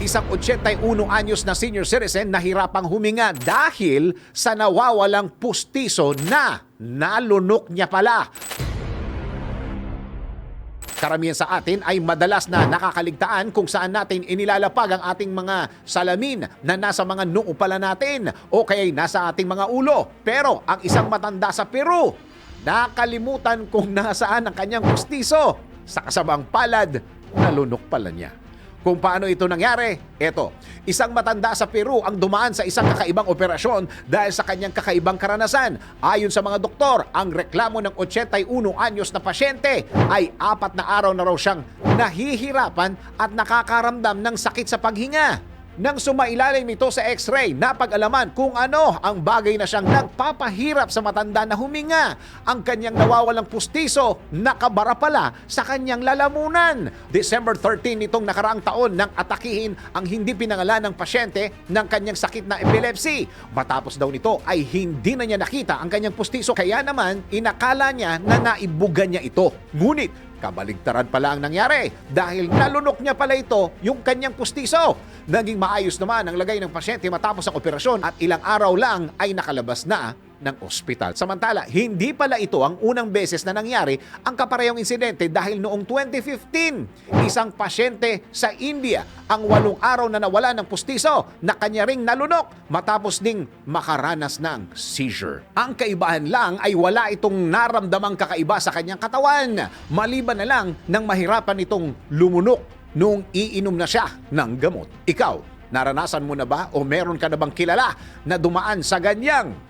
Isang 81 anyos na senior citizen nahirapang huminga dahil sa nawawalang pustiso na nalunok niya pala. Karamihan sa atin ay madalas na nakakaligtaan kung saan natin inilalapag ang ating mga salamin na nasa mga noo pala natin o kaya nasa ating mga ulo. Pero ang isang matanda sa Peru, nakalimutan kung nasaan ang kanyang pustiso. Sa kasamang palad, nalunok pala niya. Kung paano ito nangyari, eto, isang matanda sa Peru ang dumaan sa isang kakaibang operasyon dahil sa kanyang kakaibang karanasan. Ayon sa mga doktor, ang reklamo ng 81 anyos na pasyente ay apat na araw na raw siyang nahihirapan at nakakaramdam ng sakit sa paghinga. Nang sumailalim ito sa x-ray, napag-alaman kung ano ang bagay na siyang nagpapahirap sa matanda na huminga. Ang kanyang nawawalang pustiso, nakabara pala sa kanyang lalamunan. December 13 nitong nakaraang taon nang atakihin ang hindi pinangalan ng pasyente ng kanyang sakit na epilepsy. Matapos daw nito ay hindi na niya nakita ang kanyang pustiso kaya naman inakala niya na naibugan niya ito. Ngunit Kabaligtaran pala ang nangyari dahil nalunok niya pala ito yung kanyang pustiso. Naging maayos naman ang lagay ng pasyente matapos ang operasyon at ilang araw lang ay nakalabas na ng ospital. Samantala, hindi pala ito ang unang beses na nangyari ang kaparehong insidente dahil noong 2015, isang pasyente sa India ang walong araw na nawala ng pustiso na kanya ring nalunok matapos ding makaranas ng seizure. Ang kaibahan lang ay wala itong naramdamang kakaiba sa kanyang katawan, maliban na lang nang mahirapan itong lumunok noong iinom na siya ng gamot. Ikaw, naranasan mo na ba o meron ka na bang kilala na dumaan sa ganyang